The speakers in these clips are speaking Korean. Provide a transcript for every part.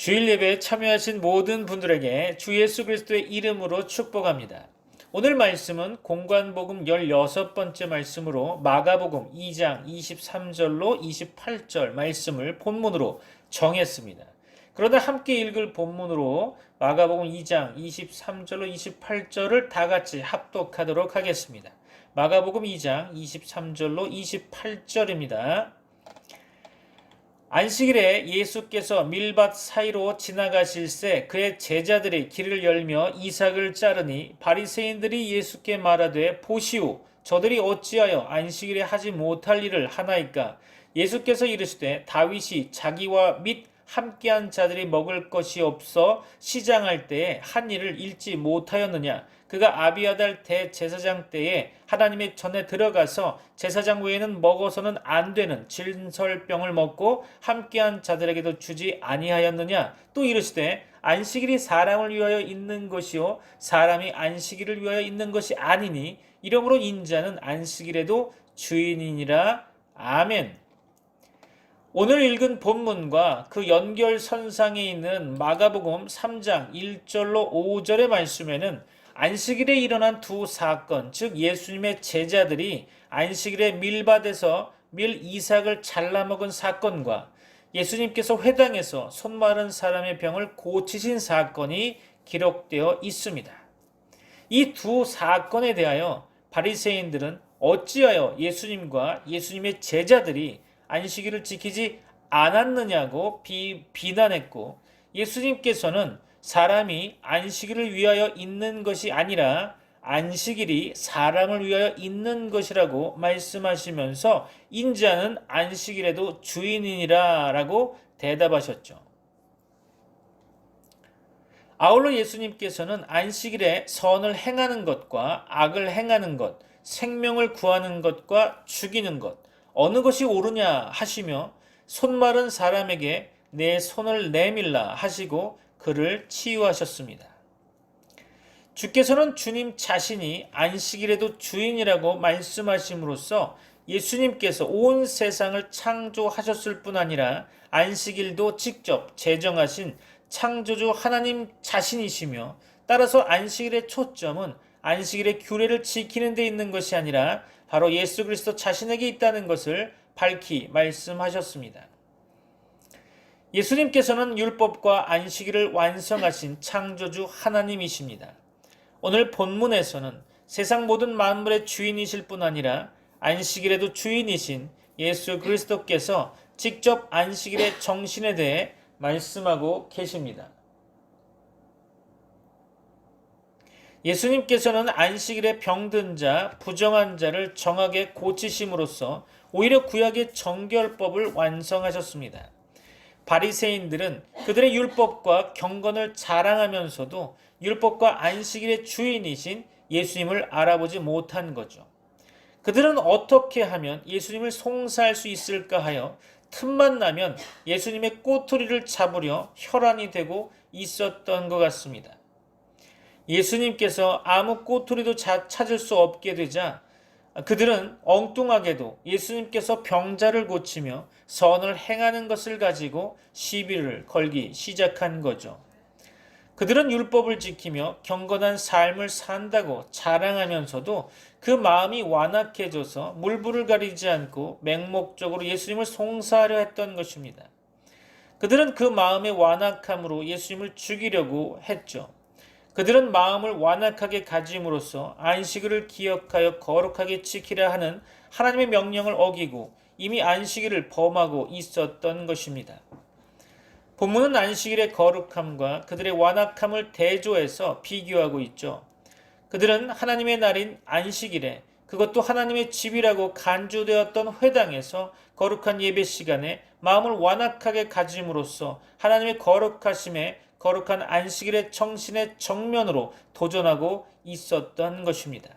주일 예배에 참여하신 모든 분들에게 주 예수 그리스도의 이름으로 축복합니다. 오늘 말씀은 공관복음 16번째 말씀으로 마가복음 2장 23절로 28절 말씀을 본문으로 정했습니다. 그러나 함께 읽을 본문으로 마가복음 2장 23절로 28절을 다 같이 합독하도록 하겠습니다. 마가복음 2장 23절로 28절입니다. 안식일에 예수께서 밀밭 사이로 지나가실새 그의 제자들이 길을 열며 이삭을 자르니 바리새인들이 예수께 말하되 보시오 저들이 어찌하여 안식일에 하지 못할 일을 하나이까? 예수께서 이르시되 다윗이 자기와 및 함께한 자들이 먹을 것이 없어 시장할 때에 한 일을 잃지 못하였느냐? 그가 아비아달 대제사장 때에 하나님의 전에 들어가서 제사장 외에는 먹어서는 안 되는 진설병을 먹고 함께한 자들에게도 주지 아니하였느냐? 또 이르시되 안식일이 사람을 위하여 있는 것이요 사람이 안식일을 위하여 있는 것이 아니니 이러므로 인자는 안식일에도 주인이니라. 아멘. 오늘 읽은 본문과 그 연결선상에 있는 마가복음 3장 1절로 5절의 말씀에는 안식일에 일어난 두 사건, 즉 예수님의 제자들이 안식일에 밀밭에서 밀 이삭을 잘라먹은 사건과 예수님께서 회당에서 손 마른 사람의 병을 고치신 사건이 기록되어 있습니다. 이 두 사건에 대하여 바리새인들은 어찌하여 예수님과 예수님의 제자들이 안식일을 지키지 않았느냐고 비, 비난했고 예수님께서는 사람이 안식일을 위하여 있는 것이 아니라 안식일이 사람을 위하여 있는 것이라고 말씀하시면서 인자는 안식일에도 주인이니라 라고 대답하셨죠. 아울러 예수님께서는 안식일에 선을 행하는 것과 악을 행하는 것, 생명을 구하는 것과 죽이는 것, 어느 것이 옳으냐 하시며 손 마른 사람에게 내 손을 내밀라 하시고 그를 치유하셨습니다. 주께서는 주님 자신이 안식일에도 주인이라고 말씀하심으로써 예수님께서 온 세상을 창조하셨을 뿐 아니라 안식일도 직접 제정하신 창조주 하나님 자신이시며 따라서 안식일의 초점은 안식일의 규례를 지키는 데 있는 것이 아니라 바로 예수 그리스도 자신에게 있다는 것을 밝히 말씀하셨습니다. 예수님께서는 율법과 안식일을 완성하신 창조주 하나님이십니다. 오늘 본문에서는 세상 모든 만물의 주인이실 뿐 아니라 안식일에도 주인이신 예수 그리스도께서 직접 안식일의 정신에 대해 말씀하고 계십니다. 예수님께서는 안식일에 병든 자, 부정한 자를 정하게 고치심으로써 오히려 구약의 정결법을 완성하셨습니다. 바리새인들은 그들의 율법과 경건을 자랑하면서도 율법과 안식일의 주인이신 예수님을 알아보지 못한 거죠. 그들은 어떻게 하면 예수님을 송사할 수 있을까 하여 틈만 나면 예수님의 꼬투리를 잡으려 혈안이 되고 있었던 것 같습니다. 예수님께서 아무 꼬투리도 찾을 수 없게 되자 그들은 엉뚱하게도 예수님께서 병자를 고치며 선을 행하는 것을 가지고 시비를 걸기 시작한 거죠. 그들은 율법을 지키며 경건한 삶을 산다고 자랑하면서도 그 마음이 완악해져서 물불을 가리지 않고 맹목적으로 예수님을 송사하려 했던 것입니다. 그들은 그 마음의 완악함으로 예수님을 죽이려고 했죠. 그들은 마음을 완악하게 가짐으로써 안식일을 기억하여 거룩하게 지키려 하는 하나님의 명령을 어기고 이미 안식일을 범하고 있었던 것입니다. 본문은 안식일의 거룩함과 그들의 완악함을 대조해서 비교하고 있죠. 그들은 하나님의 날인 안식일에 그것도 하나님의 집이라고 간주되었던 회당에서 거룩한 예배 시간에 마음을 완악하게 가짐으로써 하나님의 거룩하심에 거룩한 안식일의 정신의 정면으로 도전하고 있었던 것입니다.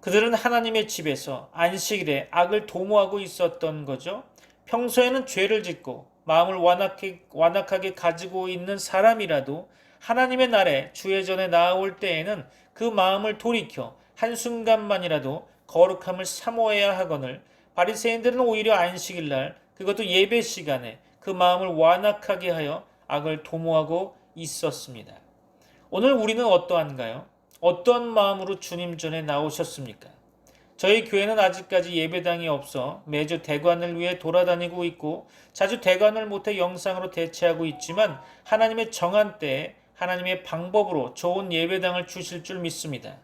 그들은 하나님의 집에서 안식일에 악을 도모하고 있었던 거죠. 평소에는 죄를 짓고 마음을 완악하게, 완악하게 가지고 있는 사람이라도 하나님의 날에 주의 전에 나아올 때에는 그 마음을 돌이켜 한순간만이라도 거룩함을 사모해야 하거늘 바리새인들은 오히려 안식일 날 그것도 예배 시간에 그 마음을 완악하게 하여 악을 도모하고 있었습니다. 오늘 우리는 어떠한가요? 어떤 마음으로 주님 전에 나오셨습니까? 저희 교회는 아직까지 예배당이 없어 매주 대관을 위해 돌아다니고 있고 자주 대관을 못해 영상으로 대체하고 있지만 하나님의 정한 때에 하나님의 방법으로 좋은 예배당을 주실 줄 믿습니다.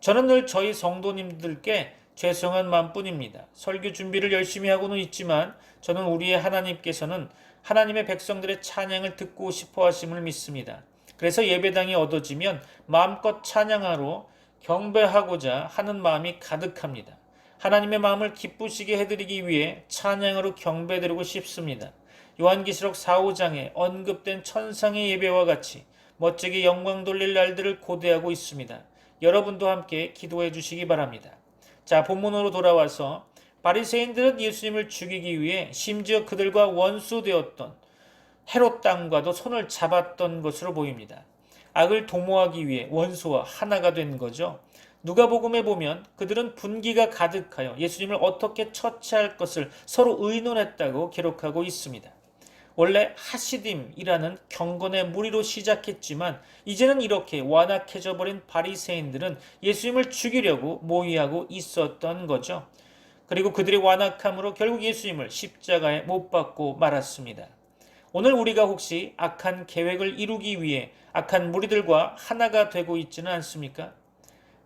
저는 늘 저희 성도님들께 죄송한 마음뿐입니다. 설교 준비를 열심히 하고는 있지만 저는 우리의 하나님께서는 하나님의 백성들의 찬양을 듣고 싶어 하심을 믿습니다. 그래서 예배당이 얻어지면 마음껏 찬양하러 경배하고자 하는 마음이 가득합니다. 하나님의 마음을 기쁘시게 해드리기 위해 찬양으로 경배드리고 싶습니다. 요한기시록 4, 5장에 언급된 천상의 예배와 같이 멋지게 영광 돌릴 날들을 고대하고 있습니다. 여러분도 함께 기도해 주시기 바랍니다. 자, 본문으로 돌아와서 바리새인들은 예수님을 죽이기 위해 심지어 그들과 원수되었던 헤롯 땅과도 손을 잡았던 것으로 보입니다. 악을 도모하기 위해 원수와 하나가 된 거죠. 누가복음에 보면 그들은 분기가 가득하여 예수님을 어떻게 처치할 것을 서로 의논했다고 기록하고 있습니다. 원래 하시딤이라는 경건의 무리로 시작했지만 이제는 이렇게 완악해져 버린 바리새인들은 예수님을 죽이려고 모의하고 있었던 거죠. 그리고 그들의 완악함으로 결국 예수님을 십자가에 못 박고 말았습니다. 오늘 우리가 혹시 악한 계획을 이루기 위해 악한 무리들과 하나가 되고 있지는 않습니까?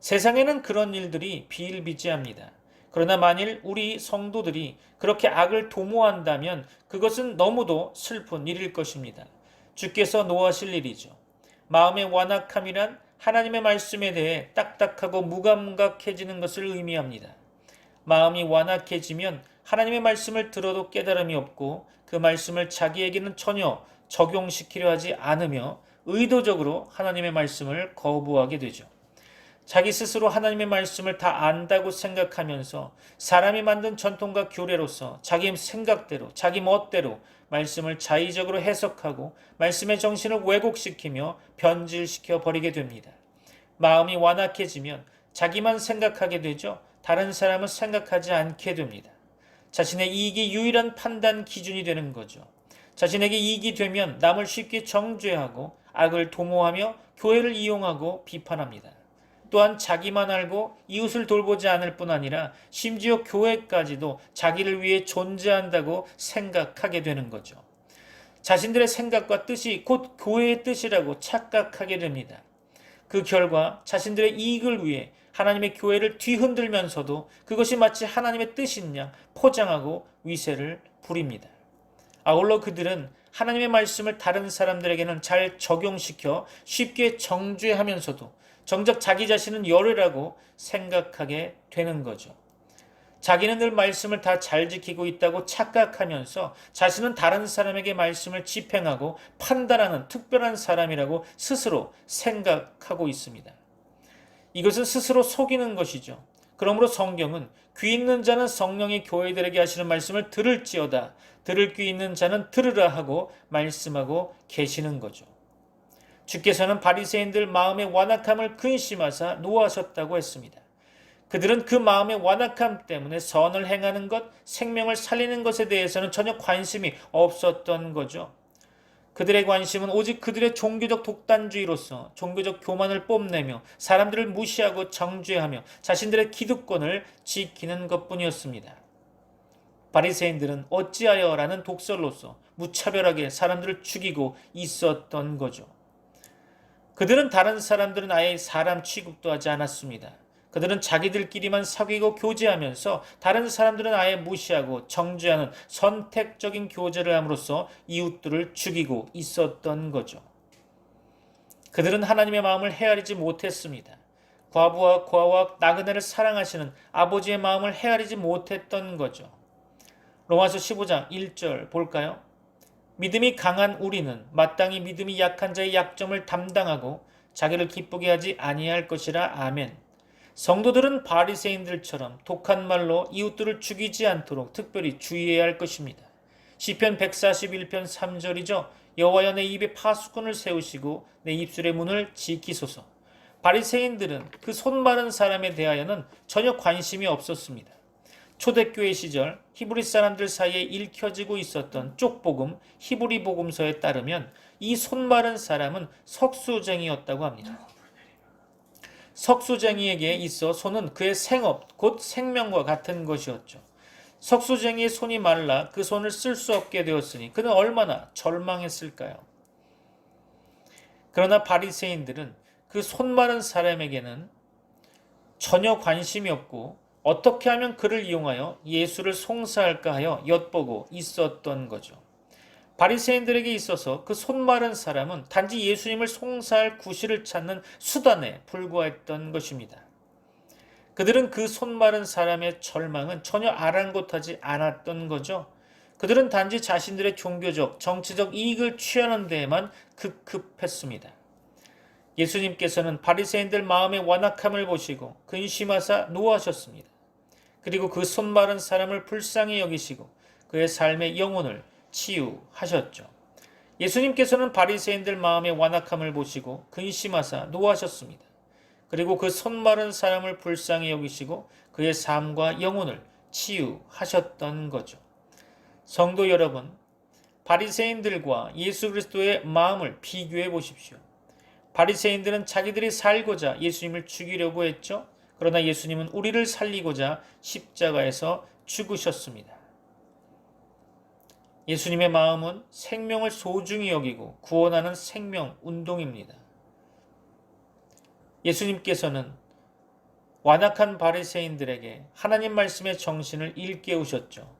세상에는 그런 일들이 비일비재합니다. 그러나 만일 우리 성도들이 그렇게 악을 도모한다면 그것은 너무도 슬픈 일일 것입니다. 주께서 노하실 일이죠. 마음의 완악함이란 하나님의 말씀에 대해 딱딱하고 무감각해지는 것을 의미합니다. 마음이 완악해지면 하나님의 말씀을 들어도 깨달음이 없고 그 말씀을 자기에게는 전혀 적용시키려 하지 않으며 의도적으로 하나님의 말씀을 거부하게 되죠. 자기 스스로 하나님의 말씀을 다 안다고 생각하면서 사람이 만든 전통과 교례로서 자기 생각대로 자기 멋대로 말씀을 자의적으로 해석하고 말씀의 정신을 왜곡시키며 변질시켜 버리게 됩니다. 마음이 완악해지면 자기만 생각하게 되죠. 다른 사람은 생각하지 않게 됩니다. 자신의 이익이 유일한 판단 기준이 되는 거죠. 자신에게 이익이 되면 남을 쉽게 정죄하고 악을 도모하며 교회를 이용하고 비판합니다. 또한 자기만 알고 이웃을 돌보지 않을 뿐 아니라 심지어 교회까지도 자기를 위해 존재한다고 생각하게 되는 거죠. 자신들의 생각과 뜻이 곧 교회의 뜻이라고 착각하게 됩니다. 그 결과 자신들의 이익을 위해 하나님의 교회를 뒤흔들면서도 그것이 마치 하나님의 뜻인 양 포장하고 위세를 부립니다. 아울러 그들은 하나님의 말씀을 다른 사람들에게는 잘 적용시켜 쉽게 정죄하면서도 정작 자기 자신은 열애라고 생각하게 되는 거죠. 자기는 늘 말씀을 다 잘 지키고 있다고 착각하면서 자신은 다른 사람에게 말씀을 집행하고 판단하는 특별한 사람이라고 스스로 생각하고 있습니다. 이것은 스스로 속이는 것이죠. 그러므로 성경은 귀 있는 자는 성령이 교회들에게 하시는 말씀을 들을지어다. 들을 귀 있는 자는 들으라 하고 말씀하고 계시는 거죠. 주께서는 바리새인들 마음의 완악함을 근심하사 노하셨다고 했습니다. 그들은 그 마음의 완악함 때문에 선을 행하는 것, 생명을 살리는 것에 대해서는 전혀 관심이 없었던 거죠. 그들의 관심은 오직 그들의 종교적 독단주의로서 종교적 교만을 뽐내며 사람들을 무시하고 정죄하며 자신들의 기득권을 지키는 것뿐이었습니다. 바리새인들은 어찌하여라는 독설로서 무차별하게 사람들을 죽이고 있었던 거죠. 그들은 다른 사람들은 아예 사람 취급도 하지 않았습니다. 그들은 자기들끼리만 사귀고 교제하면서 다른 사람들은 아예 무시하고 정죄하는 선택적인 교제를 함으로써 이웃들을 죽이고 있었던 거죠. 그들은 하나님의 마음을 헤아리지 못했습니다. 과부와 고아와 나그네를 사랑하시는 아버지의 마음을 헤아리지 못했던 거죠. 로마서 15장 1절 볼까요? 믿음이 강한 우리는 마땅히 믿음이 약한 자의 약점을 담당하고 자기를 기쁘게 하지 아니할 것이라 아멘. 성도들은 바리새인들처럼 독한 말로 이웃들을 죽이지 않도록 특별히 주의해야 할 것입니다. 시편 141편 3절이죠. 여호와여 내 입에 파수꾼을 세우시고 내 입술의 문을 지키소서. 바리새인들은 그 손 마른 사람에 대하여는 전혀 관심이 없었습니다. 초대교회 시절 히브리 사람들 사이에 읽혀지고 있었던 쪽복음 히브리 복음서에 따르면 이 손 마른 사람은 석수쟁이였다고 합니다. 석수쟁이에게 있어 손은 그의 생업, 곧 생명과 같은 것이었죠. 석수쟁이의 손이 말라 그 손을 쓸 수 없게 되었으니 그는 얼마나 절망했을까요? 그러나 바리새인들은 그 손 마른 사람에게는 전혀 관심이 없고 어떻게 하면 그를 이용하여 예수를 송사할까 하여 엿보고 있었던 거죠. 바리새인들에게 있어서 그 손마른 사람은 단지 예수님을 송사할 구실을 찾는 수단에 불과했던 것입니다. 그들은 그 손마른 사람의 절망은 전혀 아랑곳하지 않았던 거죠. 그들은 단지 자신들의 종교적, 정치적 이익을 취하는 데에만 급급했습니다. 예수님께서는 바리새인들 마음의 완악함을 보시고 근심하사 노하셨습니다. 그리고 그 손마른 사람을 불쌍히 여기시고 그의 삶의 영혼을 치유하셨죠. 예수님께서는 바리새인들 마음의 완악함을 보시고 근심하사 노하셨습니다. 그리고 그 손마른 사람을 불쌍히 여기시고 그의 삶과 영혼을 치유하셨던 거죠. 성도 여러분, 바리새인들과 예수 그리스도의 마음을 비교해 보십시오. 바리새인들은 자기들이 살고자 예수님을 죽이려고 했죠. 그러나 예수님은 우리를 살리고자 십자가에서 죽으셨습니다. 예수님의 마음은 생명을 소중히 여기고 구원하는 생명 운동입니다. 예수님께서는 완악한 바리새인들에게 하나님 말씀의 정신을 일깨우셨죠.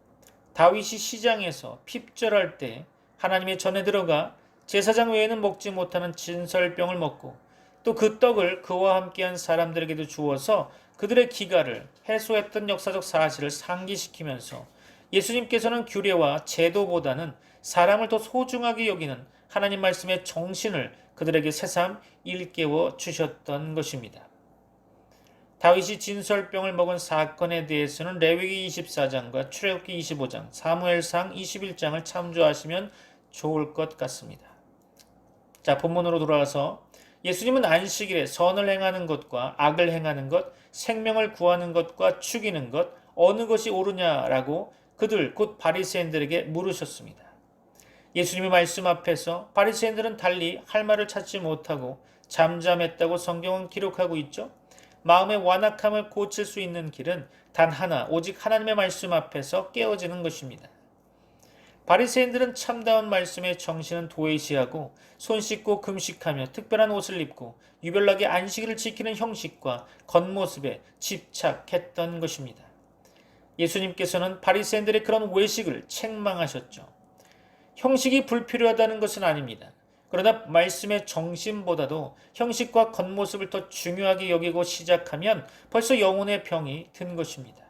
다윗이 시장에서 핍절할 때 하나님의 전에 들어가 제사장 외에는 먹지 못하는 진설병을 먹고 또 그 떡을 그와 함께한 사람들에게도 주어서 그들의 기가를 해소했던 역사적 사실을 상기시키면서 예수님께서는 규례와 제도보다는 사람을 더 소중하게 여기는 하나님 말씀의 정신을 그들에게 새삼 일깨워 주셨던 것입니다. 다윗이 진설병을 먹은 사건에 대해서는 레위기 24장과 출애굽기 25장, 사무엘상 21장을 참조하시면 좋을 것 같습니다. 자, 본문으로 돌아와서 예수님은 안식일에 선을 행하는 것과 악을 행하는 것, 생명을 구하는 것과 죽이는 것 어느 것이 옳으냐라고 그들 곧 바리새인들에게 물으셨습니다. 예수님의 말씀 앞에서 바리새인들은 달리 할 말을 찾지 못하고 잠잠했다고 성경은 기록하고 있죠. 마음의 완악함을 고칠 수 있는 길은 단 하나, 오직 하나님의 말씀 앞에서 깨어지는 것입니다. 바리새인들은 참다운 말씀의 정신은 도외시하고 손 씻고 금식하며 특별한 옷을 입고 유별나게 안식일을 지키는 형식과 겉모습에 집착했던 것입니다. 예수님께서는 바리새인들의 그런 외식을 책망하셨죠. 형식이 불필요하다는 것은 아닙니다. 그러나 말씀의 정신보다도 형식과 겉모습을 더 중요하게 여기고 시작하면 벌써 영혼의 병이 든 것입니다.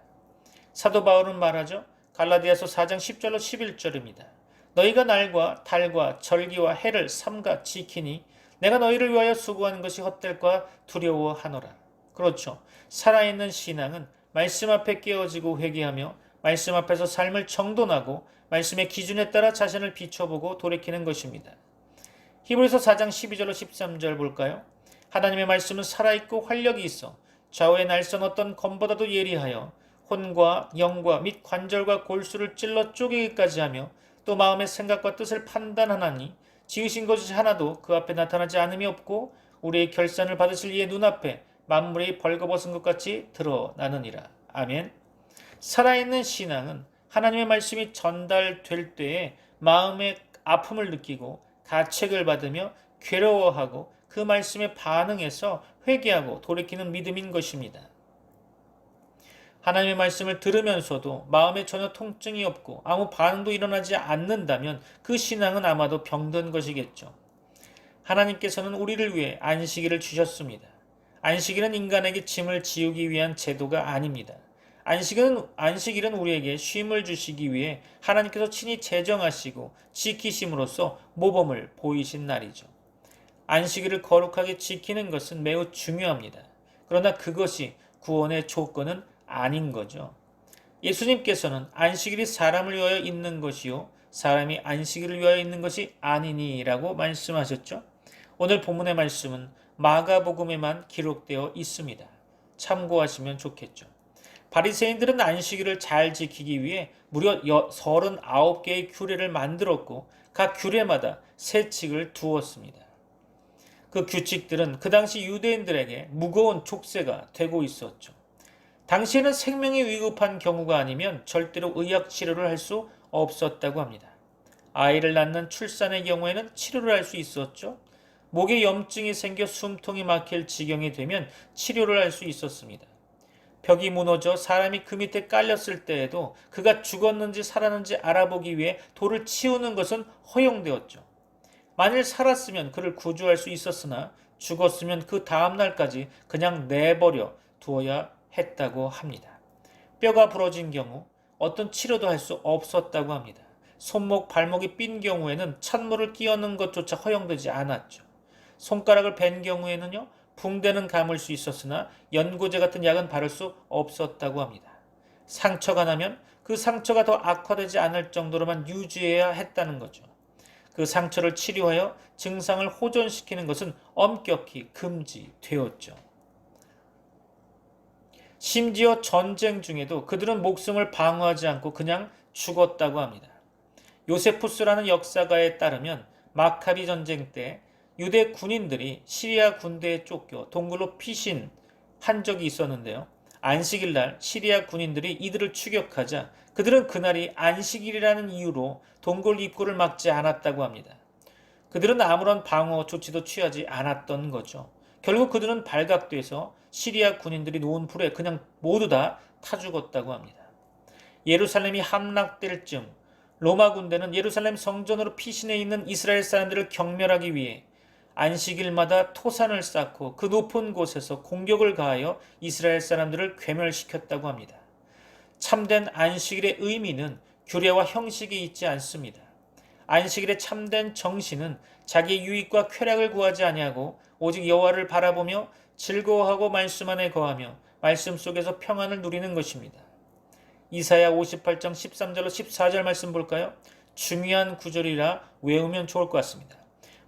사도 바울은 말하죠. 갈라디아서 4장 10절로 11절입니다. 너희가 날과 달과 절기와 해를 삼가 지키니 내가 너희를 위하여 수고하는 것이 헛될까 두려워하노라. 그렇죠. 살아있는 신앙은 말씀 앞에 깨어지고 회개하며 말씀 앞에서 삶을 정돈하고 말씀의 기준에 따라 자신을 비춰보고 돌이키는 것입니다. 히브리서 4장 12절로 13절 볼까요? 하나님의 말씀은 살아있고 활력이 있어 좌우의 날선 어떤 검보다도 예리하여 혼과 영과 및 관절과 골수를 찔러 쪼개기까지 하며 또 마음의 생각과 뜻을 판단하나니 지으신 것이 하나도 그 앞에 나타나지 않음이 없고 우리의 결산을 받으실 이의 눈앞에 만물이 벌거벗은 것 같이 드러나느니라. 아멘. 살아있는 신앙은 하나님의 말씀이 전달될 때에 마음의 아픔을 느끼고 가책을 받으며 괴로워하고 그 말씀에 반응해서 회개하고 돌이키는 믿음인 것입니다. 하나님의 말씀을 들으면서도 마음에 전혀 통증이 없고 아무 반응도 일어나지 않는다면 그 신앙은 아마도 병든 것이겠죠. 하나님께서는 우리를 위해 안식일을 주셨습니다. 안식일은 인간에게 짐을 지우기 위한 제도가 아닙니다. 안식은, 안식일은 우리에게 쉼을 주시기 위해 하나님께서 친히 제정하시고 지키심으로써 모범을 보이신 날이죠. 안식일을 거룩하게 지키는 것은 매우 중요합니다. 그러나 그것이 구원의 조건은 아닌 거죠. 예수님께서는 안식일이 사람을 위하여 있는 것이요 사람이 안식일을 위하여 있는 것이 아니니라고 말씀하셨죠. 오늘 본문의 말씀은 마가복음에만 기록되어 있습니다. 참고하시면 좋겠죠. 바리새인들은 안식일을 잘 지키기 위해 무려 39개의 규례를 만들었고 각 규례마다 세칙을 두었습니다. 그 규칙들은 그 당시 유대인들에게 무거운 족쇄가 되고 있었죠. 당시에는 생명이 위급한 경우가 아니면 절대로 의학 치료를 할 수 없었다고 합니다. 아이를 낳는 출산의 경우에는 치료를 할 수 있었죠. 목에 염증이 생겨 숨통이 막힐 지경이 되면 치료를 할 수 있었습니다. 벽이 무너져 사람이 그 밑에 깔렸을 때에도 그가 죽었는지 살았는지 알아보기 위해 돌을 치우는 것은 허용되었죠. 만일 살았으면 그를 구조할 수 있었으나 죽었으면 그 다음날까지 그냥 내버려 두어야 했다고 합니다. 뼈가 부러진 경우 어떤 치료도 할 수 없었다고 합니다. 손목, 발목이 삔 경우에는 찬물을 끼얹는 것조차 허용되지 않았죠. 손가락을 벤 경우에는요, 붕대는 감을 수 있었으나 연고제 같은 약은 바를 수 없었다고 합니다. 상처가 나면 그 상처가 더 악화되지 않을 정도로만 유지해야 했다는 거죠. 그 상처를 치료하여 증상을 호전시키는 것은 엄격히 금지되었죠. 심지어 전쟁 중에도 그들은 목숨을 방어하지 않고 그냥 죽었다고 합니다. 요세푸스라는 역사가에 따르면 마카비 전쟁 때 유대 군인들이 시리아 군대에 쫓겨 동굴로 피신 한 적이 있었는데요. 안식일 날 시리아 군인들이 이들을 추격하자 그들은 그날이 안식일이라는 이유로 동굴 입구를 막지 않았다고 합니다. 그들은 아무런 방어 조치도 취하지 않았던 거죠. 결국 그들은 발각돼서 시리아 군인들이 놓은 불에 그냥 모두 다 타 죽었다고 합니다. 예루살렘이 함락될 즈음 로마 군대는 예루살렘 성전으로 피신해 있는 이스라엘 사람들을 경멸하기 위해 안식일마다 토산을 쌓고 그 높은 곳에서 공격을 가하여 이스라엘 사람들을 괴멸시켰다고 합니다. 참된 안식일의 의미는 규례와 형식이 있지 않습니다. 안식일의 참된 정신은 자기 유익과 쾌락을 구하지 아니하고 오직 여호와를 바라보며 즐거워하고 말씀 안에 거하며 말씀 속에서 평안을 누리는 것입니다. 이사야 58장 13절로 14절 말씀 볼까요? 중요한 구절이라 외우면 좋을 것 같습니다.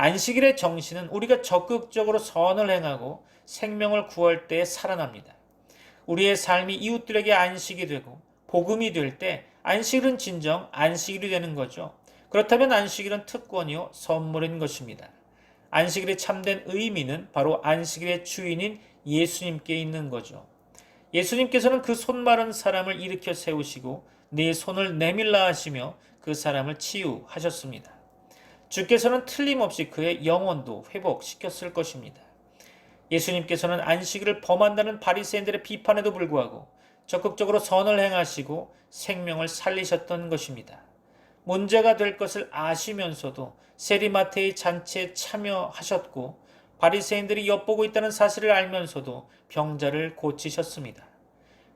안식일의 정신은 우리가 적극적으로 선을 행하고 생명을 구할 때 살아납니다. 우리의 삶이 이웃들에게 안식이 되고 복음이 될 때 안식일은 진정 안식일이 되는 거죠. 그렇다면 안식일은 특권이요 선물인 것입니다. 안식일의 참된 의미는 바로 안식일의 주인인 예수님께 있는 거죠. 예수님께서는 그 손 마른 사람을 일으켜 세우시고 네 손을 내밀라 하시며 그 사람을 치유하셨습니다. 주께서는 틀림없이 그의 영혼도 회복시켰을 것입니다. 예수님께서는 안식일을 범한다는 바리새인들의 비판에도 불구하고 적극적으로 선을 행하시고 생명을 살리셨던 것입니다. 문제가 될 것을 아시면서도 세리마테의 잔치에 참여하셨고 바리새인들이 엿보고 있다는 사실을 알면서도 병자를 고치셨습니다.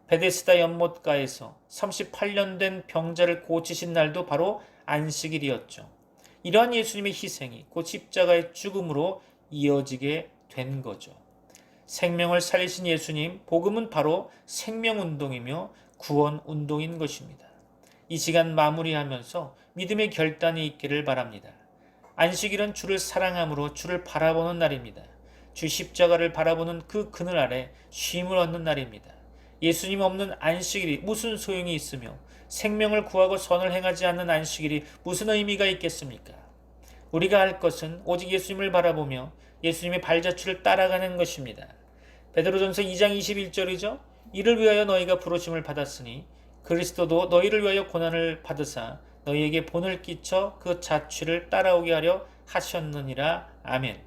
베데스다 연못가에서 38년 된 병자를 고치신 날도 바로 안식일이었죠. 이러한 예수님의 희생이 곧 십자가의 죽음으로 이어지게 된 거죠. 생명을 살리신 예수님, 복음은 바로 생명 운동이며 구원 운동인 것입니다. 이 시간 마무리하면서 믿음의 결단이 있기를 바랍니다. 안식일은 주를 사랑함으로 주를 바라보는 날입니다. 주 십자가를 바라보는 그 그늘 아래 쉼을 얻는 날입니다. 예수님 없는 안식일이 무슨 소용이 있으며 생명을 구하고 선을 행하지 않는 안식일이 무슨 의미가 있겠습니까? 우리가 할 것은 오직 예수님을 바라보며 예수님의 발자취를 따라가는 것입니다. 베드로전서 2장 21절이죠. 이를 위하여 너희가 부르심을 받았으니 그리스도도 너희를 위하여 고난을 받으사 너희에게 본을 끼쳐 그 자취를 따라오게 하려 하셨느니라. 아멘.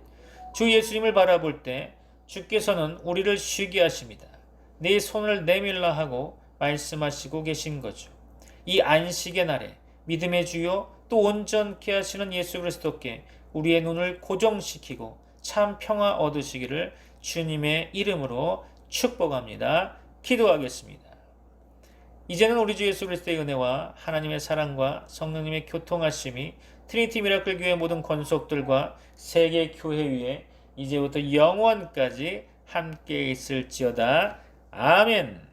주 예수님을 바라볼 때 주께서는 우리를 쉬게 하십니다. 네 손을 내밀라 하고 말씀하시고 계신 거죠. 이 안식의 날에 믿음의 주요 또 온전케 하시는 예수 그리스도께 우리의 눈을 고정시키고 참 평화 얻으시기를 주님의 이름으로 축복합니다. 기도하겠습니다. 이제는 우리 주 예수 그리스도의 은혜와 하나님의 사랑과 성령님의 교통하심이 트리니티 미라클 교회 모든 권속들과 세계 교회 위에 이제부터 영원까지 함께 있을지어다. 아멘.